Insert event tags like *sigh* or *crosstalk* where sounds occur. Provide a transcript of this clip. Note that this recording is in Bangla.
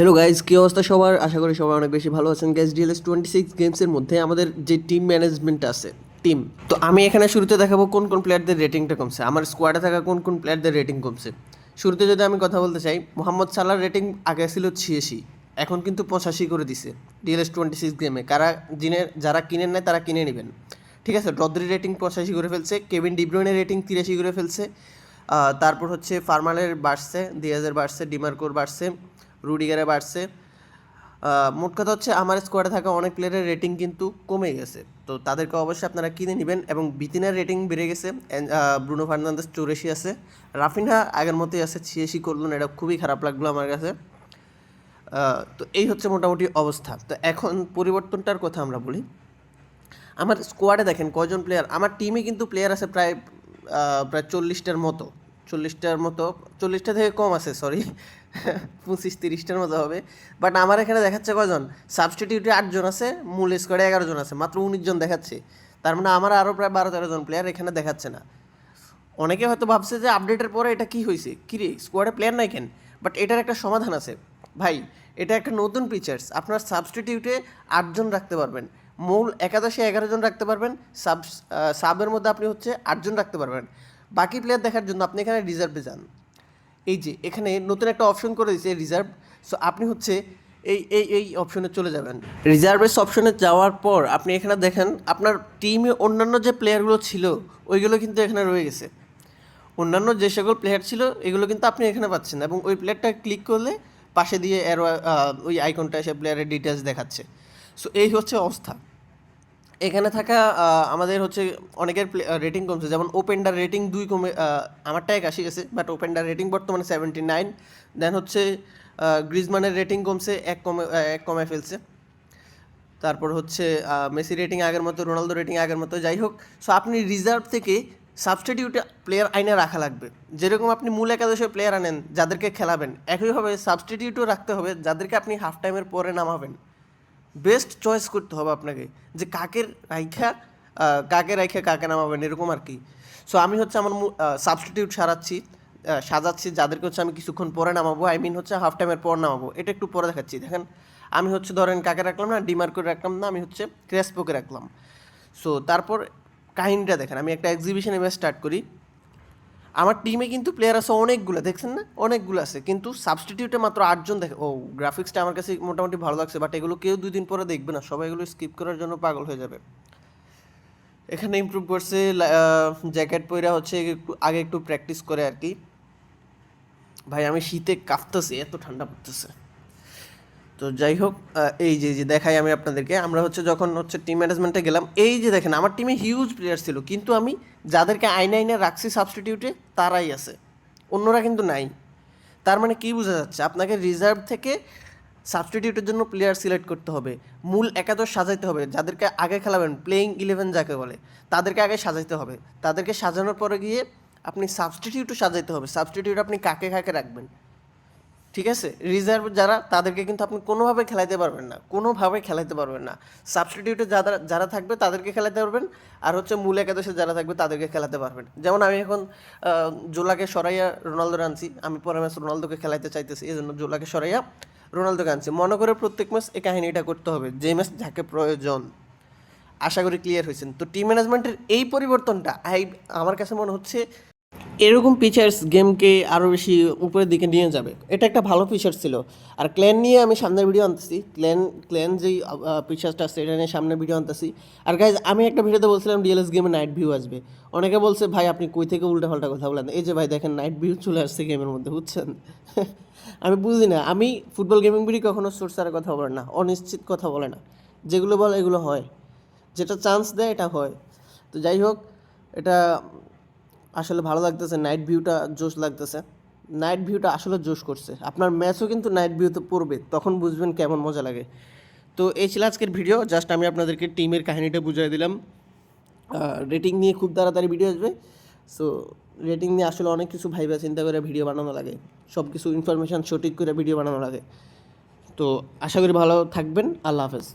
হ্যালো গাইজ কী অবস্থা সবার? আশা করি সবাই অনেক বেশি ভালো আছেন। গ্যাস ডিএলএস টোয়েন্টি সিক্স গেমসের মধ্যে আমাদের যে টিম ম্যানেজমেন্ট আছে টিম তো আমি এখানে শুরুতে দেখাবো কোন কোন প্লেয়ারদের রেটিংটা কমছে। আমার স্কোয়াডে থাকা কোন কোন প্লেয়ারদের রেটিং কমছে। শুরুতে যদি আমি কথা বলতে চাই, মোহাম্মদ সালার রেটিং আগে ছিল ছিয়াশি, এখন কিন্তু পঁচাশি করে দিছে ডিএলএস টোয়েন্টি সিক্স গেমে কারা জিনের যারা কিনেন নাই, তারা কিনে নেবেন। ঠিক আছে রদ্রি রেটিং পঁচাশি করে ফেলছে, কেভিন ডিব্রনের রেটিং তিরাশি করে ফেলছে তারপর হচ্ছে ফার্মালের বাড়ছে, দিয়াজের বাড়ছে, ডিমার্কোর বাড়ছে। রুডিগারে বাড়ছে। মোট কথা হচ্ছে আমার স্কোয়াডে থাকা অনেক প্লেয়ারের রেটিং কিন্তু কমে গেছে। তো তাদেরকে অবশ্যই আপনারা কিনে নেবেন এবং বিতিনের রেটিং বেড়ে গেছে। ব্রুনো ফার্নান্দেস চৌরাশি আছে। রাফিনহা আগের মতোই আছে, ছিয়াশি করল না, এটা খুবই খারাপ লাগল আমার কাছে। তো এই হচ্ছে মোটামুটি অবস্থা। তো এখন পরিবর্তনটার কথা আমরা বলি। আমার স্কোয়াডে দেখেন কজন প্লেয়ার আমার টিমে কিন্তু প্লেয়ার আছে প্রায় প্রায় চল্লিশটার মতো। চল্লিশটার মতো, চল্লিশটা থেকে কম আছে সরি পঁচিশ তিরিশটার মতো হবে। বাট আমার এখানে দেখাচ্ছে কজন সাবস্টিটিউটে আটজন আছে, মূল স্কোয়াডে এগারো জন আছে, মাত্র উনিশ জন দেখাচ্ছে। তার মানে আমার আরও প্রায় বারো তেরো জন প্লেয়ার এখানে দেখাচ্ছে না। অনেকে হয়তো ভাবছে যে আপডেটের পরে এটা কী হয়েছে কী রে স্কোয়াডে প্লেয়ার নাই কেন? বাট এটার একটা সমাধান আছে। ভাই, এটা একটা নতুন ফিচার্স আপনার সাবস্টিটিউটে আটজন রাখতে পারবেন। মূল একাদশে এগারো জন রাখতে পারবেন। সাব সাবের মধ্যে আপনি হচ্ছে আটজন রাখতে পারবেন। বাকি প্লেয়ার দেখার জন্য আপনি এখানে রিজার্ভে যান। এই যে, এখানে নতুন একটা অপশন করে দিয়েছে রিজার্ভ সো আপনি হচ্ছে এই এই এই অপশনে চলে যাবেন। রিজার্ভেস অপশনে যাওয়ার পর আপনি এখানে দেখেন, আপনার টিমে অন্যান্য যে প্লেয়ারগুলো ছিল, ওইগুলো কিন্তু এখানে রয়ে গেছে। অন্যান্য যে সকল প্লেয়ার ছিল, এগুলো কিন্তু আপনি এখানে পাচ্ছেন এবং ওই প্লেয়ারটা ক্লিক করলে পাশে দিয়ে এরো ওই আইকনটা এসে প্লেয়ারের ডিটেলস দেখাচ্ছে। সো এই হচ্ছে অবস্থা। এখানে থাকা আমাদের হচ্ছে অনেকের রেটিং কমছে। যেমন ওপেনডার রেটিং দুই কমে আমারটা এক আসি গেছে বাট ওপেনডার রেটিং বর্তমানে সেভেন্টি নাইন দেন হচ্ছে গ্রিজমানের রেটিং কমছে, এক কমে এক কমে ফেলছে। তারপর হচ্ছে মেসি রেটিং আগের মতো রোনালদো রেটিং আগের মতো, যাই হোক। সো আপনি রিজার্ভ থেকে সাবস্টিটিউটে প্লেয়ার আইনে রাখা লাগবে। যেরকম আপনি মূল একাদশে প্লেয়ার আনেন, যাদেরকে খেলাবেন, একইভাবে সাবস্টিটিউটও রাখতে হবে, যাদেরকে আপনি হাফ টাইমের পরে নামাবেন। বেস্ট চয়েস করতে হবে আপনাকে যে কাকের রাইখা কাকে রাইখা কাকে নামাবেন, এরকম আর কি। সো আমি হচ্ছে আমার সাবস্টিটিউট সারাচ্ছি সাজাচ্ছি, যাদেরকে হচ্ছে আমি কিছুক্ষণ পরে নামাবো আই মিন হচ্ছে হাফ টাইমের পর নামাবো, এটা একটু পরে দেখাচ্ছি, দেখেন। আমি হচ্ছে ধরেন কাকে রাখলাম না ডিমার করে রাখলাম না, আমি হচ্ছে ক্রেসপোকে রাখলাম। সো তারপর কাহিনীটা দেখেন, আমি একটা এক্সিবিশন স্টার্ট করি। আমার টিমে কিন্তু প্লেয়ার আছে অনেকগুলো, দেখছেন না? অনেকগুলো আছে। কিন্তু সাবস্টিটিউটে মাত্র আটজন দেখে ও গ্রাফিক্সটা আমার কাছে মোটামুটি ভালো লাগছে বাট এগুলো কেউ দুই দিন পরে দেখবে না। সবাই এগুলো স্কিপ করার জন্য পাগল হয়ে যাবে। এখানে ইমপ্রুভ করছে জ্যাকেট পইরা হচ্ছে আগে একটু প্র্যাকটিস করে আর কি। ভাই, আমি শীতে কাঁপতেছি, এত ঠান্ডা পড়তেছে। তো যাই হোক এই যে যে দেখাই আমি আপনাদেরকে। আমরা হচ্ছে যখন হচ্ছে টিম ম্যানেজমেন্টে গেলাম, এই যে দেখেন, আমার টিমে হিউজ প্লেয়ার ছিল, কিন্তু আমি যাদেরকে আইনে আইনে রাখছি সাবস্টিটিউটে তারাই আছে। অন্যরা কিন্তু নাই। তার মানে কি বোঝা যাচ্ছে? আপনাকে রিজার্ভ থেকে সাবস্টিটিউটের জন্য প্লেয়ার সিলেক্ট করতে হবে। মূল একাদশ সাজাইতে হবে। যাদেরকে আগে খেলাবেন প্লেইং ইলেভেন যাকে বলে, তাদেরকে আগে সাজাইতে হবে। তাদেরকে সাজানোর পরে গিয়ে আপনি সাবস্টিটিউটও সাজাইতে হবে। সাবস্টিটিউট আপনি কাকে কাকে রাখবেন? ঠিক আছে? রিজার্ভ যারা, তাদেরকে কিন্তু আপনি কোনোভাবে খেলাইতে পারবেন না। কোনোভাবে খেলাইতে পারবেন না। সাবস্টিটিউটে যারা যারা থাকবে, তাদেরকে খেলাতে পারবেন। আর হচ্ছে মূল একাদশে যারা থাকবে, তাদেরকে খেলাতে পারবেন। যেমন আমি এখন জোলাকে সরাইয়া রোনালদো আনছি। আমি পরে ম্যাচ রোনালদোকে খেলাইতে চাইতেছি এই জন্য জোলাকে সরাইয়া রোনালদোকে আনছি। মনে করে প্রত্যেক ম্যাচ এই কাহিনীটা করতে হবে, যে ম্যাচ যাকে প্রয়োজন। আশা করি ক্লিয়ার হয়েছেন। তো টিম ম্যানেজমেন্টের এই পরিবর্তনটা, আই, আমার কাছে মনে হচ্ছে এরকম ফিচার্স গেমকে আরও বেশি উপরের দিকে নিয়ে যাবে। এটা একটা ভালো ফিচার ছিল। আর ক্ল্যান নিয়ে আমি সামনের ভিডিও আনতেছি। ক্ল্যান ক্ল্যান যেই ফিচার্সটা আছে, এটা নিয়ে সামনে ভিডিও আনতেছি। আর গাইজ আমি একটা ভিডিওতে বলছিলাম ডিএলএস গেমে নাইট ভিউ আসবে। অনেকে বলছে, ভাই, আপনি কই থেকে উল্টা পাল্টা কথা বলেন? এই যে ভাই, দেখেন নাইট ভিউ চলে আসছে গেমের মধ্যে, বুঝছেন? *laughs* আমি বুঝি না। আমি ফুটবল গেমিং ভিডিও কখনো সোর্সারের কথা বলে না। অনিশ্চিত কথা বলে না। যেগুলো বলে, এগুলো হয়। যেটা চান্স দেয়, এটা হয়। তো যাই হোক, এটা আসলে ভালো লাগতেছে নাইট ভিউটা জোশ লাগতেছে। নাইট ভিউটা আসলে জোশ করছে। আপনার ম্যাচও কিন্তু নাইট ভিউতে পড়বে, তখন বুঝবেন কেমন মজা লাগে। তো এই ছিল আজকের ভিডিও জাস্ট আমি আপনাদেরকে টিমের কাহিনিটা বুঝিয়ে দিলাম। রেটিং নিয়ে খুব তাড়াতাড়ি ভিডিও আসবে। সো রেটিং নিয়ে আসলে অনেক কিছু ভাইবা চিন্তা করে ভিডিও বানানো লাগে। সব কিছু ইনফরমেশান সঠিক করে ভিডিও বানানো লাগে। তো আশা করি ভালো থাকবেন। আল্লাহ হাফেজ।